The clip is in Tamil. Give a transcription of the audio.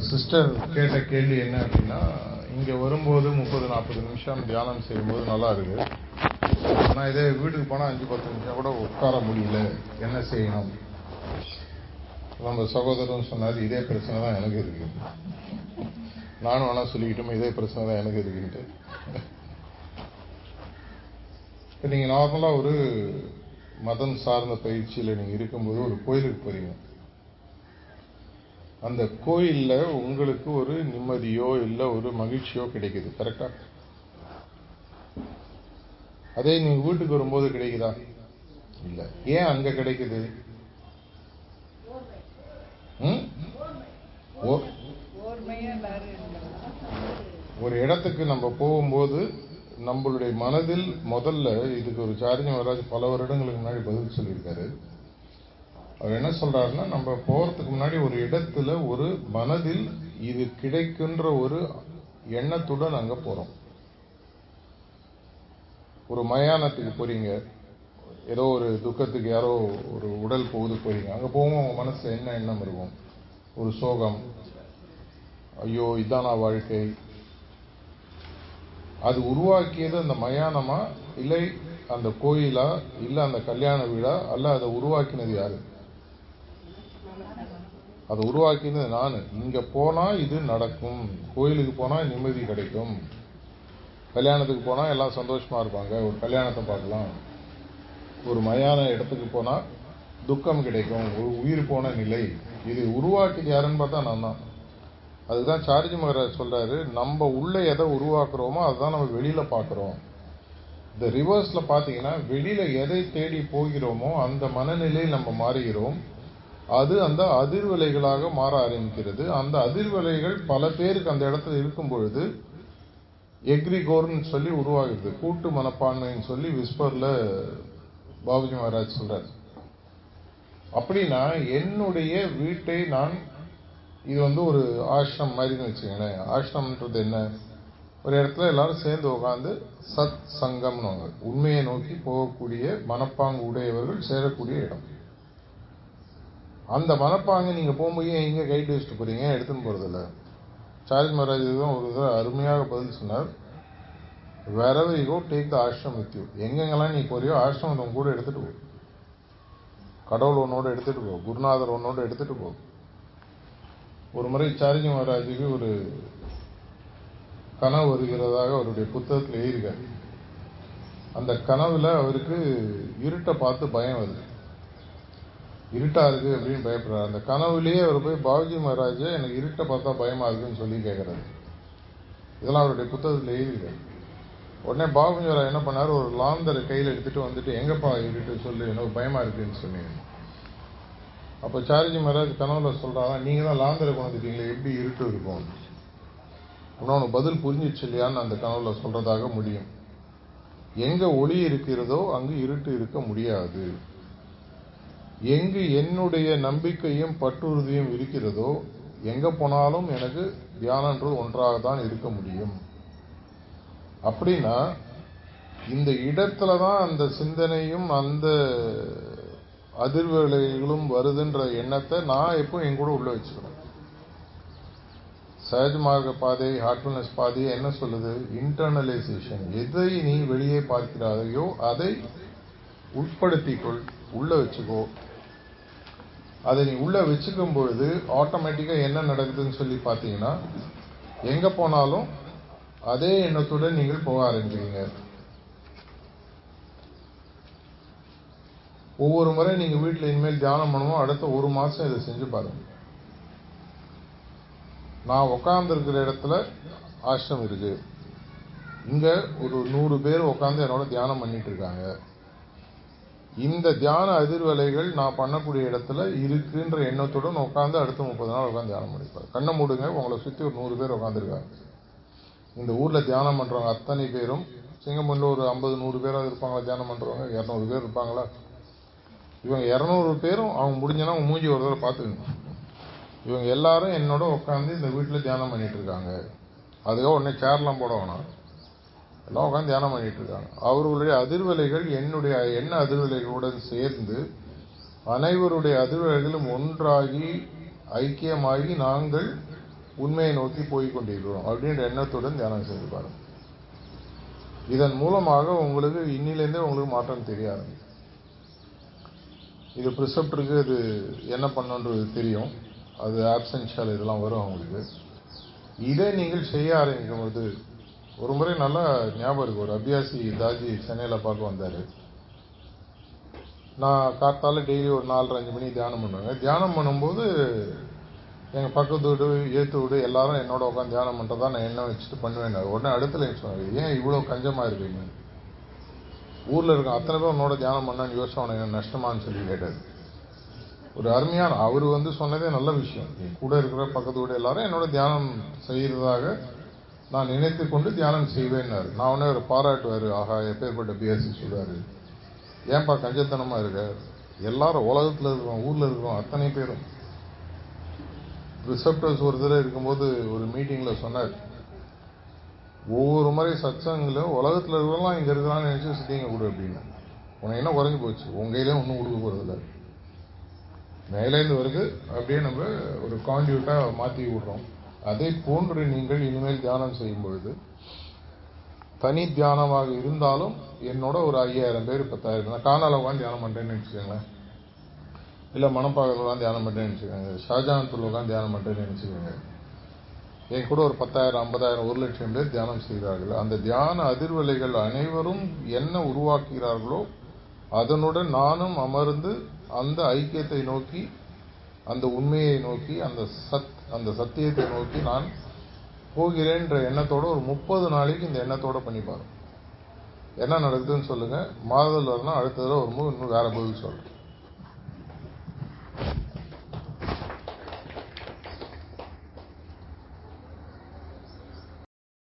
சிஸ்டர் கேட்ட கேள்வி என்ன அப்படின்னா இங்கே வரும்போது முப்பது நாற்பது நிமிஷம் தியானம் செய்யும்போது நல்லா இருக்கு. ஆனால் இதே வீட்டுக்கு போனால் அஞ்சு பத்து நிமிஷம் கூட உட்கார முடியல. என்ன செய்யணும்? நம்ம சகோதரன் சொன்னார் இதே பிரச்சனை தான் எனக்கு இருக்கு. நானும் வேணா சொல்லிக்கிட்டோமே இதே பிரச்சனை தான் எனக்கு இருக்குன்ட்டு. இப்போ நீங்கள் நார்மலாக ஒரு மதம் சார்ந்த பயிற்சியில் நீங்கள் இருக்கும்போது ஒரு கோயிலுக்கு போகிறீங்க அந்த கோயில்ல உங்களுக்கு ஒரு நிம்மதியோ இல்லை ஒரு மகிழ்ச்சியோ கிடைக்குது கரெக்டா அதே நீங்க வீட்டுக்கு வரும்போது கிடைக்குதா? இல்ல. ஏன் அங்க கிடைக்குது? ஓ- ஒரு இடத்துக்கு நம்ம போகும்போது நம்மளுடைய மனதில் முதல்ல இதுக்கு ஒரு சாரிஜி மகாராஜ் பல வருடங்களுக்கு முன்னாடி பதில் சொல்லியிருக்காரு. அவர் என்ன சொல்றாருன்னா நம்ம போகிறதுக்கு முன்னாடி ஒரு இடத்துல ஒரு மனதில் இது கிடைக்கின்ற ஒரு எண்ணத்துடன் அங்கே போகிறோம் ஒரு மயானத்துக்கு போகிறீங்க ஏதோ ஒரு துக்கத்துக்கு யாரோ ஒரு உடல் போகுது போகிறீங்க அங்கே போகும் உங்கள் மனசில் என்ன எண்ணம் இருக்கும்? ஒரு சோகம். ஐயோ இதானா வாழ்க்கை? அது உருவாக்கியது அந்த மயானமா? இல்லை அந்த கோயிலா? இல்லை அந்த கல்யாண வீடா? அல்ல அதை உருவாக்கினது யாரு? அதை உருவாக்கினது நான். இங்கே போனால் இது நடக்கும். கோயிலுக்கு போனால் நிம்மதி கிடைக்கும். கல்யாணத்துக்கு போனால் எல்லாம் சந்தோஷமாக இருப்பாங்க. ஒரு கல்யாணத்தை பார்க்கலாம். ஒரு மயான இடத்துக்கு போனால் துக்கம் கிடைக்கும். ஒரு உயிர் போன நிலை. இது உருவாக்கிது யாருன்னு பார்த்தா நான் தான். அதுதான் சார்ஜி மகராஜ் சொல்கிறாரு நம்ம உள்ளே எதை உருவாக்குறோமோ அதுதான் நம்ம வெளியில் பார்க்குறோம். இந்த ரிவர்ஸில் பார்த்தீங்கன்னா வெளியில் எதை தேடி போகிறோமோ அந்த மனநிலையில் நம்ம மாறுகிறோம். அது அந்த அதிர்வலைகளாக மாற ஆரம்பிக்கிறது. அந்த அதிர்வலைகள் பல பேருக்கு அந்த இடத்துல இருக்கும் பொழுது எக்ரிகோர்னு சொல்லி உருவாகுது கூட்டு மனப்பான்மைன்னு சொல்லி விஸ்பரில் பாபுஜி மகாராஜ் சொல்கிறார் அப்படின்னா என்னுடைய வீட்டை நான் இது வந்து ஒரு ஆசிரம் மாதிரின்னு வச்சுக்கோங்களேன். ஆசிரம்ன்றது என்ன? ஒரு இடத்துல எல்லாரும் சேர்ந்து உட்காந்து சத் சங்கம்னு உண்மையை நோக்கி போகக்கூடிய மனப்பாங்கு உடையவர்கள் சேரக்கூடிய இடம். அந்த மனப்பாங்க நீங்கள் போகும்போது எங்கே கைட்டு வச்சுட்டு போகிறீங்க எடுத்துன்னு போகிறதில்ல இல்ல மகாராஜ் தான் ஒரு இதை அருமையாக பதில் சொன்னார். wherever you go take the ashram எங்கெங்கெல்லாம் நீ போறியோ ஆஷ்ரம் உன் கூட எடுத்துகிட்டு போ. கடவுள் உன்னோட எடுத்துகிட்டு போ. குருநாதர் உன்னோட எடுத்துகிட்டு போ. ஒரு முறை சாரிஜி மகாராஜுக்கு ஒரு கனவு வருகிறதாக அவருடைய புத்தகத்தில் எழுதியிருக்கார். அந்த கனவில் அவருக்கு இருட்டை பார்த்து பயம் வருது. இருட்டா இருக்கு அப்படின்னு பயப்படுறாரு அந்த கனவுலேயே அவர் போய் பாபுஜி மகாராஜ் எனக்கு இருட்டை பார்த்தா பயமா இருக்குன்னு சொல்லி கேட்கறாரு இதெல்லாம் அவருடைய புத்தகத்தில் எழுதியிருக்காரு உடனே பாபுஜி மகாராஜ் என்ன பண்ணார்? ஒரு லாந்தரை கையில் எடுத்துட்டு வந்துட்டு எங்கப்பா இருட்டு சொல்லு எனக்கு பயமா இருக்குன்னு சொன்னீங்க அப்போ சாரிஜி மகாராஜ் கனவுல சொல்றாங்க நீங்க தான் லாந்தரை கொண்டு வந்துட்டீங்களே எப்படி இருட்டு இருக்கும்? அப்படின்னா உனக்கு பதில் புரிஞ்சிச்சு இல்லையான்னு அந்த கனவுல சொல்றதாக முடியும். எங்க ஒளி இருக்கிறதோ அங்கு இருட்டு இருக்க முடியாது. எங்கு என்னுடைய நம்பிக்கையும் பற்றுறுதியும் இருக்கிறதோ எங்க போனாலும் எனக்கு தியானன்றது ஒன்றாக தான் இருக்க முடியும். அப்படின்னா இந்த இடத்துல தான் அந்த சிந்தனையும் அந்த அதிர்வலைகளும் வருதுன்ற எண்ணத்தை நான் எப்போ என் கூட உள்ள வச்சுக்கணும் சஹஜ் மார்க்க பாதை ஹார்ட்ஃபுல்னஸ் பாதையை என்ன சொல்லுது? இன்டர்னலைசேஷன் எதை நீ வெளியே பார்க்கிறாயோ அதை உட்படுத்திக்கொள் உள்ள வச்சுக்கோ. அதை நீ உள்ளே வச்சுக்கும் பொழுது ஆட்டோமேட்டிக்காக என்ன நடக்குதுன்னு சொல்லி பார்த்தீங்கன்னா எங்கே போனாலும் அதே எண்ணத்துடன் நீங்கள் போக ஆரம்பிக்கிறீங்க. ஒவ்வொரு முறை நீங்கள் வீட்டில் இனிமேல் தியானம் பண்ணுவோம் அடுத்த ஒரு மாதம் இதை செஞ்சு பாருங்கள் நான் உட்காந்துருக்கிற இடத்துல ஆசிரம் இருக்குது இங்கே ஒரு நூறு பேர் உட்காந்து என்னோட தியானம் பண்ணிகிட்டு இருக்காங்க. இந்த தியான அதிர்வலைகள் நான் பண்ணக்கூடிய இடத்துல இருக்குன்ற எண்ணத்துடன் உட்காந்து அடுத்த முப்பது நாள் உட்காந்து தியானம் பண்ணிப்பார். கண்ணை மூடுங்க உங்களை சுற்றி ஒரு நூறு பேர் உட்காந்துருக்காங்க இந்த ஊரில் தியானம் பண்ணுறவங்க அத்தனை பேரும் சிங்கப்பூரில் ஒரு ஐம்பது நூறு பேராக இருப்பாங்களா தியானம் பண்ணுறவங்க இரநூறு பேர் இருப்பாங்களா? இவங்க இரநூறு பேரும் அவங்க முடிஞ்சனா அவங்க மூஞ்சி ஒரு தடவை பார்த்துக்கணும். இவங்க எல்லாரும் என்னோட உட்காந்து இந்த வீட்டில் தியானம் பண்ணிட்டு இருக்காங்க. அதுக்காக உடனே சேர்லாம் போட வேணாம். எல்லாம் உட்காந்து தியானம் பண்ணிட்டு இருக்காங்க. அவர்களுடைய அதிர்வலைகள் என்னுடைய எண்ண அதிர்வலைகளுடன் சேர்ந்து அனைவருடைய அதிர்வலைகளும் ஒன்றாகி ஐக்கியமாகி நாங்கள் உண்மையை நோக்கி போய் கொண்டிருக்கிறோம் அப்படின்ற எண்ணத்துடன் தியானம் செய்து பாருங்க. இதன் மூலமாக உங்களுக்கு இன்னிலேருந்தே உங்களுக்கு மாற்றம் தெரிய ஆரம்பிக்கும். இது ப்ரிசப்டருக்கு இது என்ன பண்ணுன்றது தெரியும். அது ஆப்சென்ஷியல் இதெல்லாம் வரும் அவங்களுக்கு. இதை நீங்கள் செய்ய ஆரம்பிக்கும் போது ஒரு முறை நல்லா ஞாபகம் இருக்கு. ஒரு அபியாசி தாஜி சென்னையில் பார்க்க வந்தார். நான் காத்தால டெய்லி ஒரு நாலரை அஞ்சு மணி தியானம் பண்ணுவேங்க தியானம் பண்ணும்போது எங்கள் பக்கத்து வீடு ஏற்று வீடு எல்லாரும் என்னோட உட்காந்து தியானம் பண்ணுறதா நான் என்ன வச்சுட்டு பண்ணுவேன் உடனே அடுத்துல சொன்னாங்க ஏன் இவ்வளோ கஞ்சமாக இருக்கீங்க? ஊரில் இருக்க அத்தனை பேர் உன்னோட தியானம் பண்ணான்னு யோசிச்சு உனக்கு என்ன நஷ்டமான்னு சொல்லி கேட்டார். ஒரு அருமையான அவர் வந்து சொன்னதே நல்ல விஷயம். என் கூட இருக்கிற பக்கத்து வீடு எல்லாரும் என்னோட தியானம் செய்கிறதாக நான் நினைத்து கொண்டு தியானம் செய்வேன்னாரு. நான் உடனே அவர் பாராட்டுவார். ஆஹா எப்பேற்பட்ட பிஎஸ்சி சொல்லுவார் ஏன்பா கஞ்சத்தனமா இருக்க? எல்லாரும் உலகத்தில் இருக்கிறோம் ஊரில் இருக்கிறோம் அத்தனை பேரும். ரிசப்டர்ஸ் ஒரு தடவை இருக்கும்போது ஒரு மீட்டிங்கில் சொன்னார். ஒவ்வொரு முறை சத்சங்கிலும் உலகத்தில் இருக்கிறவங்களாம் இங்கே இருக்கிறான்னு நினச்சி சிட்டிங்க கொடு அப்படின்னு. உனக்கு என்ன குறைஞ்சி போச்சு? உங்கள் கையில ஒன்றும் கொடுக்க போகிறதில்ல மேலேருந்து வருது. அப்படியே நம்ம ஒரு கான்டியூட்டாக மாற்றி விடுறோம். அதை போன்று நீங்கள் இனிமேல் தியானம் செய்யும் பொழுது தனி தியானமாக இருந்தாலும் என்னோட ஒரு ஐயாயிரம் பேர் பத்தாயிரம் நான் காணால உட்காந்து தியானம் பண்ணுறேன்னு வச்சுக்கோங்களேன் இல்லை மணப்பாக்கத்தில் உட்காந்து தியானம் பண்ணுறேன்னு வச்சுக்கோங்க ஷாஜான்பூர்ல உட்காந்து தியானம் பண்ணுறேன்னு நினச்சிக்கோங்க. என் கூட ஒரு பத்தாயிரம் ஐம்பதாயிரம் ஒரு லட்சம் பேர் தியானம் செய்கிறார்கள். அந்த தியான அதிர்வலைகள் அனைவரும் என்ன உருவாக்குகிறார்களோ அதனுடன் நானும் அமர்ந்து அந்த ஐக்கியத்தை நோக்கி அந்த உண்மையை நோக்கி அந்த சத் அந்த சத்தியத்தை நோக்கி நான் போகிறேன்ற எண்ணத்தோடு ஒரு முப்பது நாளைக்கு இந்த எண்ணத்தோடு பண்ணி என்ன நடக்குதுன்னு சொல்லுங்கள் மாதத்தில் வரணும் அடுத்த தடவை வரும்போது இன்னும் வேறு பதில் சொல்கிறேன்